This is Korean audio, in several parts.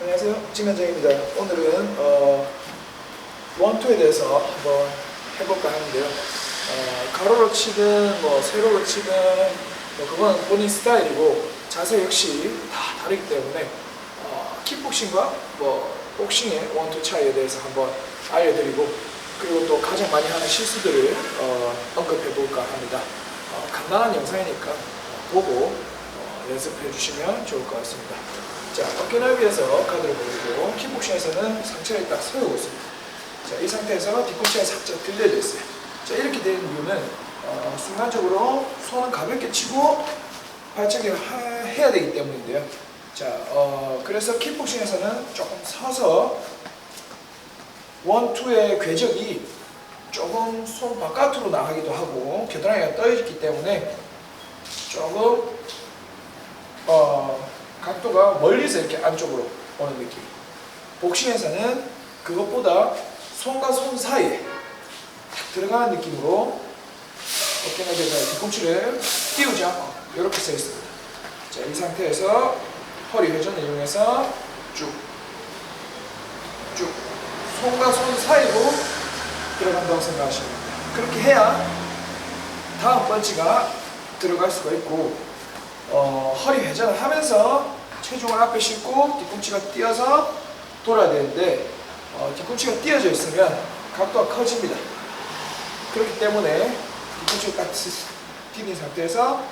안녕하세요. 김현정입니다. 오늘은 어, 원투에 대해서 한번 해볼까 하는데요. 어, 가로로 치든 뭐 세로로 치든 뭐 그건 본인 스타일이고 자세 역시 다 다르기 때문에 어, 킥복싱과 뭐 복싱의 원투 차이에 대해서 한번 알려드리고 그리고 또 가장 많이 하는 실수들을 어, 언급해 볼까 합니다. 어, 간단한 영상이니까 보고 어, 연습해 주시면 좋을 것 같습니다. 자, 어깨 넓이에서 카드를 보이고 킥복싱에서는 상체를 딱 세우고 있습니다. 자, 이 상태에서 뒤꿈치가 살짝 들려져 있어요. 자, 이렇게 되는 이유는 어, 순간적으로 손은 가볍게 치고 발차기를 하- 해야 되기 때문인데요. 자, 어, 그래서 킥복싱에서는 조금 서서 원, 투의 궤적이 조금 손 바깥으로 나가기도 하고 겨드랑이가 떠 있기 때문에 조금 어, 각도가 멀리서 이렇게 안쪽으로 오는 느낌. 복싱에서는 그것보다 손과 손 사이에 탁 들어가는 느낌으로 어깨 넓이에서 뒤꿈치를 띄우지 않고 이렇게 서 있습니다. 자, 이 상태에서 허리 회전을 이용해서 쭉, 쭉 손과 손 사이로 들어간다고 생각하시면 됩니다. 그렇게 해야 다음 펀치가 들어갈 수가 있고 어, 허리 회전을 하면서 체중을 앞에 싣고 뒤꿈치가 뛰어서 돌아야 되는데 어, 뒤꿈치가 띄어져 있으면 각도가 커집니다. 그렇기 때문에 뒤꿈치를 딱 뛰는 상태에서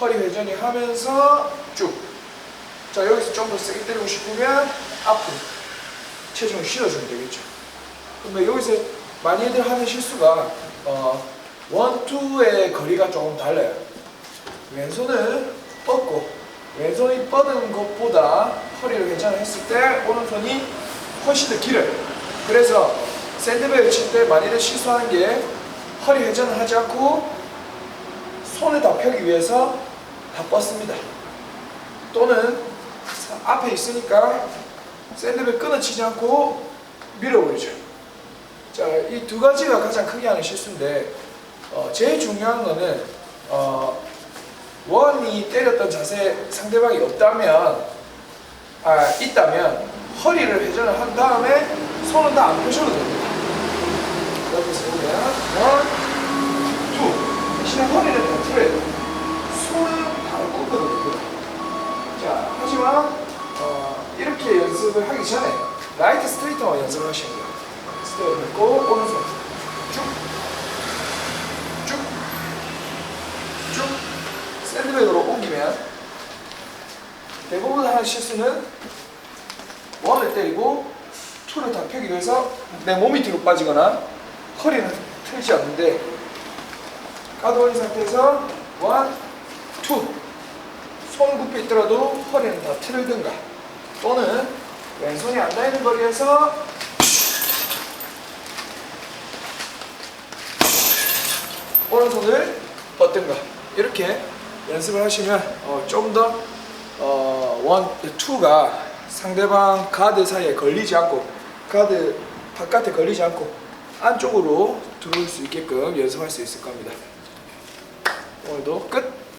허리 회전이 하면서 쭉. 자 여기서 좀 더 세게 때리고 싶으면 앞으로 체중을 실어주면 되겠죠. 근데 여기서 많이들 하는 실수가 어, 원, 투의 거리가 조금 달라요. 왼손을 뻗고 왼손이 뻗은 것보다 허리를 회전했을 때 오른손이 훨씬 더 길어요. 그래서 샌드백을 칠때 많이들 실수하는 게 허리 회전을 하지 않고 손을 다 펴기 위해서 다 뻗습니다. 또는 앞에 있으니까 샌드백 끊어치지 않고 밀어버리죠. 자, 이 두 가지가 가장 크게 하는 실수인데 어, 제일 중요한 거는 어, 원 이 때렸던 자세 상대방이 없다면 아 있다면 허리를 회전을 한 다음에 손은 다 안 펴셔도 됩니다. 여기서 보면 원, 투 대신에 허리를 다 풀어야 돼요. 손은 바로 꺾어도 됩니다. 자 하지만 어, 이렇게 연습을 하기 전에 라이트 스트레이트만 연습을 하시면 돼요. 스트레이트 고 오른손 쭉 쭉, 쭉 샌드백으로 옮기면 대부분 하는 실수는 원을 때리고 투를 다 펴기 위해서 내 몸이 뒤로 빠지거나 허리는 틀지 않는데 까도린 상태에서 원, 투, 손 굽혀 있더라도 허리는 다 틀든가 또는 왼손이 안 닿는 거리에서 오른손을 뻗든가. 이렇게 연습을 하시면 어, 좀더 어, 원, 투가 상대방 가드 사이에 걸리지 않고 가드 바깥에 걸리지 않고 안쪽으로 들어올 수 있게끔 연습할 수 있을 겁니다. 오늘도 끝!